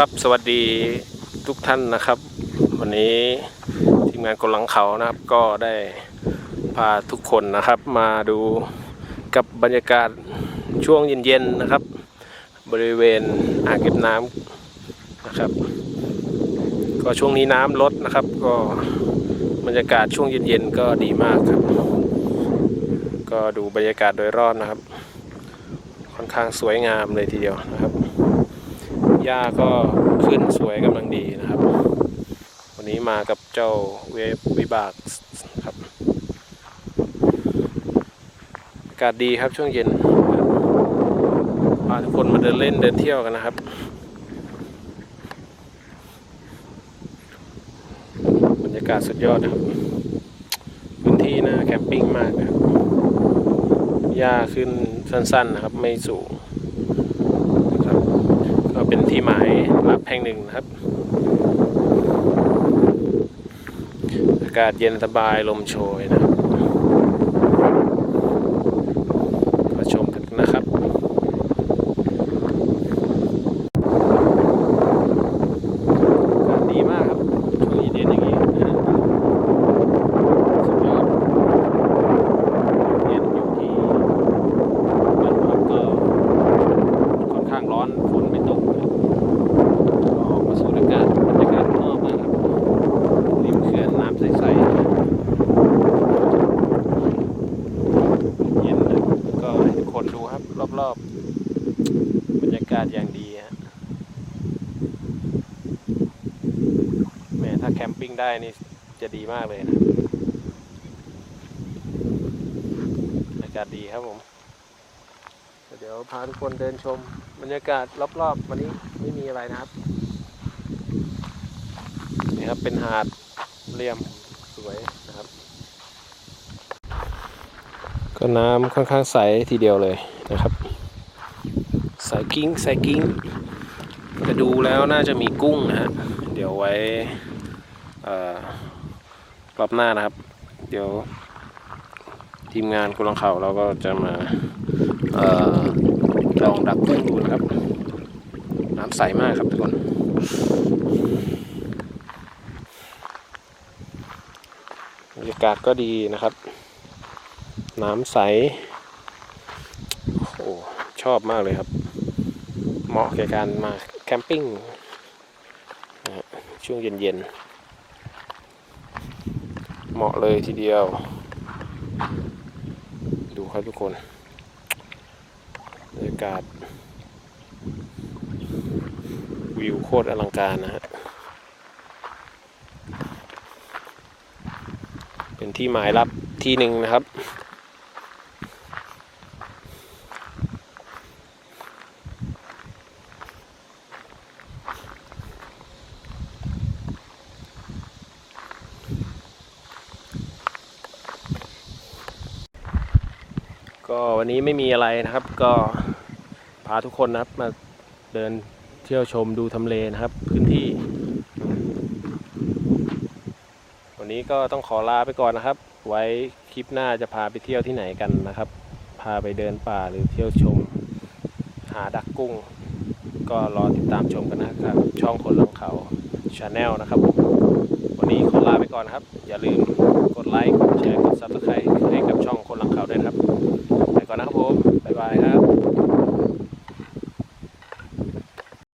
ครับสวัสดีทุกท่านนะครับ วันนี้ทีมงานคนหลังเขานะครับ ก็ได้พาทุกคนนะครับ มาดูกับบรรยากาศช่วงเย็นๆนะครับ บริเวณอ่างเก็บน้ำนะครับ ก็ช่วงนี้น้ำลดนะครับ ก็บรรยากาศช่วงเย็นๆก็ดีมากครับ ก็ดูบรรยากาศโดยรอบนะครับ ค่อนข้างสวยงามเลยทีเดียวนะครับ หญ้าก็ขึ้นสวยกำลังดีนะครับ วันนี้มากับเจ้าเวฟวิบากครับอากาศดีครับช่วงเย็นพาทุกคนมาเดินเล่นเดินเที่ยวกันนะครับบรรยากาศสุดยอดนะครับ พื้นที่นะแคมปิ้งมากนะครับหญ้าขึ้นสั้นๆนะครับ ไม่สูง เป็นที่หมายรับแห่งหนึ่งนะครับ อากาศเย็นสบายลมโชยนะครับมาชมกันนะครับ อากาศดีมากครับช่วงเย็นๆอย่างนี้นะฮะสุดยอดเย็นอยู่ที่บ้านพักก็ค่อนข้างร้อนฝนไม่ตกนะครับ ก็ออกมาสูดอากาศบรรยากาศข้างนอกมากครับริมเขื่อนน้ำใสๆเย็นนะก็ให้ทุกคนดูครับ รอบๆ บรรยากาศอย่างดีฮะแหม่ถ้าแคม ปิ้งได้นี่จะดีมากเลยนะอากาศดีครับผมเดี๋ยวพาทุกคนเดินชมบรรยากาศรอบๆวันนี้ไม่มีอะไรนะครับนี่ครับเป็นหาดเรียมสวยนะครับ ก็น้ำค่อนข้างใสทีเดียวเลยนะครับใสกิ้งใสกิ้งจะดูแล้วน่าจะมีกุ้งนะฮะเดี๋ยวไว้ รอบหน้านะครับ เดี๋ยว ทีมงานคุลังเขาเราก็จะมาเอ่อลองดักกุ้งดูนะครับ น้ำใสมากครับทุกคนบรรยากาศก็ดีนะครับ น้ำใส โอ้ชอบมากเลยครับ เหมาะแก่การมาแคมปิ้งช่วงเย็นๆ เหมาะเลยทีเดียว ดูครับทุกคนบรรยากาศ วิวโคตรอลังการนะฮะ เป็นที่หมายรับที่หนึ่งนะครับ ก็วันนี้ไม่มีอะไรนะครับก็พาทุกคนนะครับมาเดินเที่ยวชมดูทำเลนะครับ พื้นที่ วันนี้ก็ต้องขอลาไปก่อนนะครับ ไว้คลิปหน้าจะพาไปเที่ยวที่ไหนกันนะครับ พาไปเดินป่าหรือเที่ยวชม หาดักกุ้ง ก็รอติดตามชมกันนะครับ ช่องคนลงเขาชาแนลนะครับ วันนี้ขอลาไปก่อนครับ อย่าลืมกดไลค์กดแชร์กด subscribe ให้กับช่องคนลังเขาด้วยครับ ไ